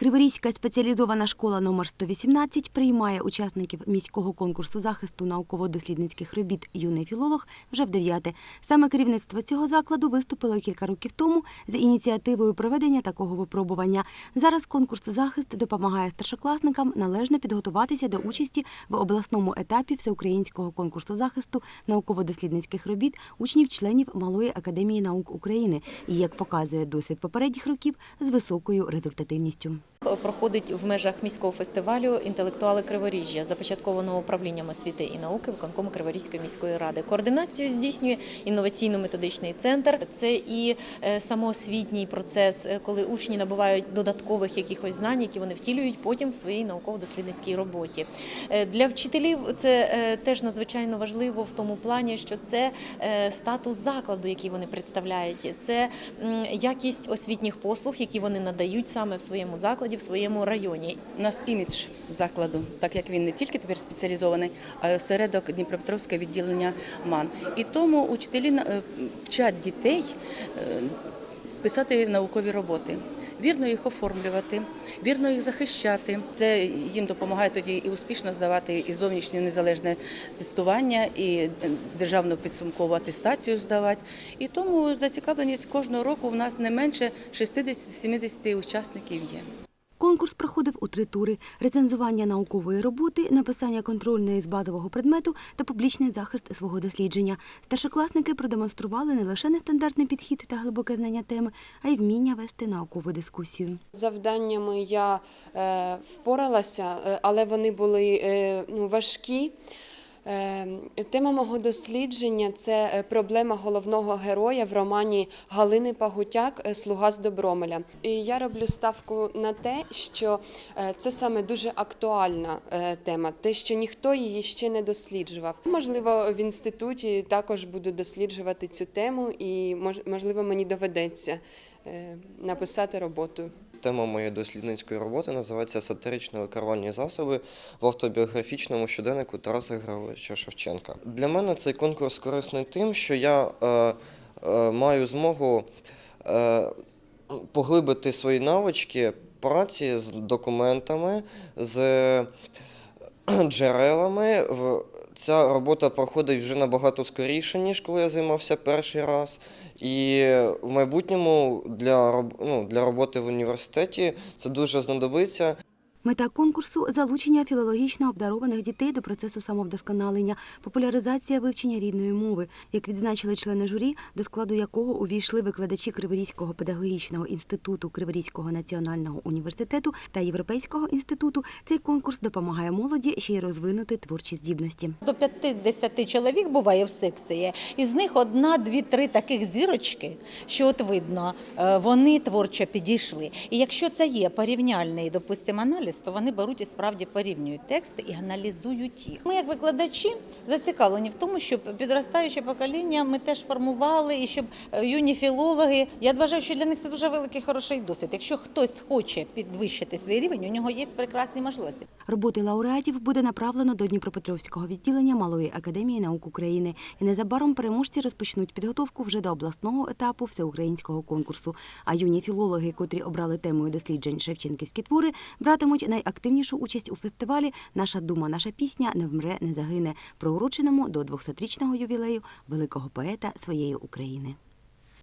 Криворізька спеціалізована школа номер 118 приймає учасників міського конкурсу захисту науково-дослідницьких робіт Юний філолог вже в дев'яте. Саме керівництво цього закладу виступило кілька років тому з ініціативою проведення такого випробування. Зараз конкурс захист допомагає старшокласникам належно підготуватися до участі в обласному етапі всеукраїнського конкурсу захисту науково-дослідницьких робіт учнів-членів Малої академії наук України і, як показує досвід попередніх років, з високою результативністю. Проходить в межах міського фестивалю інтелектуали Криворіжжя, започаткованого управлінням освіти і науки виконкому Криворізької міської ради. Координацію здійснює інноваційно-методичний центр. Це і е, самоосвітній процес, е, коли учні набувають додаткових якихось знань, які вони втілюють потім в своїй науково-дослідницькій роботі. Е, Для вчителів це теж надзвичайно важливо в тому плані, що це статус закладу, який вони представляють, це якість освітніх послуг, які вони надають саме в своєму закладі, в своєму районі. У нас імідж закладу, так як він не тільки тепер спеціалізований, а й осередок Дніпропетровського відділення МАН. І тому учителі е, вчать дітей е, писати наукові роботи. Вірно їх оформлювати, вірно їх захищати. Це їм допомагає тоді і успішно здавати і зовнішнє незалежне тестування, і е, державну підсумкову атестацію здавати. І тому зацікавленість кожного року в нас не менше 60-70 учасників є. Конкурс проходив у три тури: рецензування наукової роботи, написання контрольної з базового предмету та публічний захист свого дослідження. Старшокласники продемонстрували не лише нестандартний підхід та глибоке знання теми, а й вміння вести наукову дискусію. Завданнями я е, впоралася, е, але вони були е, ну, важкі. Е, Тема мого дослідження це е, проблема головного героя в романі Галини Пагутяк е, Слуга з Добромеля. І я роблю ставку на те, що це саме дуже актуальна тема, те, що ніхто її ще не досліджував. Можливо, в інституті також буду досліджувати цю тему, і мож- можливо мені доведеться написати роботу Тема моєї дослідницької роботи називається Сатиричні лікарвальні засоби в автобіографічному щоденнику Тараса Григоровича Шевченка. Для мене цей конкурс корисний тим, що я е, е, маю змогу е, поглибити свої навички праці з документами, з джерелами. В- Ця робота проходить вже набагато скоріше, ніж коли я займався перший раз. І в майбутньому для, ну, для роботи в університеті це дуже знадобиться. Мета конкурсу залучення філологічно обдарованих дітей до процесу самовдосконалення, популяризація вивчення рідної мови, як відзначили члени журі, до складу якого увійшли викладачі Криворізького педагогічного інституту Криворізького національного університету та Європейського інституту. Цей конкурс допомагає молоді ще й розвинути творчі здібності. До 50 чоловік буває в секції, із них одна, дві, три таких зірочки, що от видно, е, вони творчо підійшли. І якщо це є порівняльний, допустимо, аналіз, то вони беруть і справді порівнюють тексти і аналізують їх. Ми, як викладачі, зацікавлені в тому, щоб підростаюче покоління ми теж формували, і щоб е, юні філологи. Я вважаю, що для них це дуже великий хороший досвід. Якщо хтось хоче підвищити свій рівень, у нього є прекрасні можливості. Роботи лауреатів буде направлено до Дніпропетровського відділення Малої академії наук України. І незабаром переможці розпочнуть підготовку вже до обласного етапу всеукраїнського конкурсу. А юні філологи, котрі обрали темою досліджень Шевченківські твори, братимуть найактивнішу участь у фестивалі Наша дума, наша пісня не вмре, не загине, проуроченому до 200-річного ювілею великого поета своєї України.